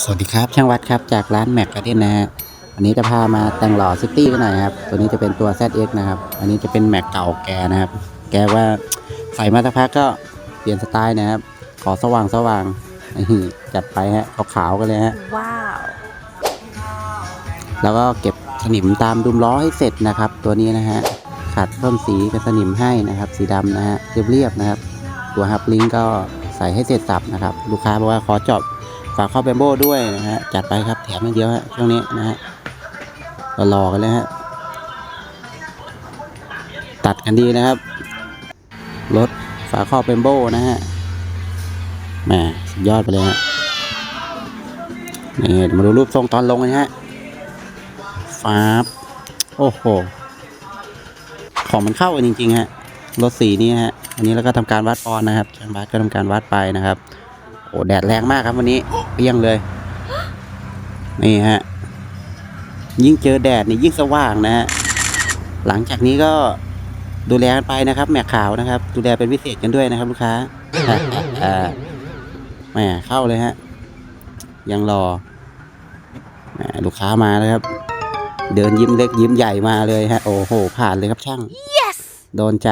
สวัสดีครับ ช่างวัดครับ จากร้านแม็กกาเดนนะฮะวันนี้จะพามาแต่งหล่อซิตี้กันหน่อยครับ ตัวนี้จะเป็นตัว ZX นะครับ อันนี้จะเป็นแม็กเก่าแกนะครับ แกว่าใส่มาสักพักก็เปลี่ยนสไตล์นะครับ ขอสว่างสว่างนี่จัดไปฮะขาวๆกันเลยฮะ ว้าว แล้วก็เก็บสนิมตามดุมล้อให้เสร็จนะครับ ตัวนี้นะฮะ ขัดพ่นสีกับสนิมให้นะครับ สีดำนะฮะ เรียบๆนะครับ ตัวฮับลิงก็ใส่ให้เสร็จสับนะครับ ลูกค้าบอกว่าขอเจอบ ฝากเข้าแบมโบ้ด้วยนะฮะ จัดไปครับแถมไม่เยอะฮะช่วงนี้นะฮะรอๆกันเลยฮะ ตัดกันดีนะครับ รถฝาครอบแบมโบ้นะฮะแหมสุดยอดไปเลยฮะนี่มาดูรูปทรงตอนลงกันฮะฟาบโอ้โห ของมันเข้ากันจริงๆฮะ รถสีนี้ฮะ อันนี้แล้วก็ทำการวัดออนนะครับช่างบัสก็ทำการวัดไปนะครับ โอ้แดดแรงมากครับวันนี้เปรี้ยงเลย นี่ฮะ ยิ่งเจอแดดนี่ยิ่งสว่างนะฮะ หลังจากนี้ก็ดูแลกันไปนะครับ แม็กขาวนะครับ ดูแลเป็นพิเศษกันด้วยนะครับ ลูกค้าอ่าแหมเข้าเลยฮะ ยังรอแหมลูกค้ามาแล้วครับ เดินยิ้มเล็กยิ้มใหญ่มาเลยฮะ โอ้โห ผ่านเลยครับช่าง yes โดนใจ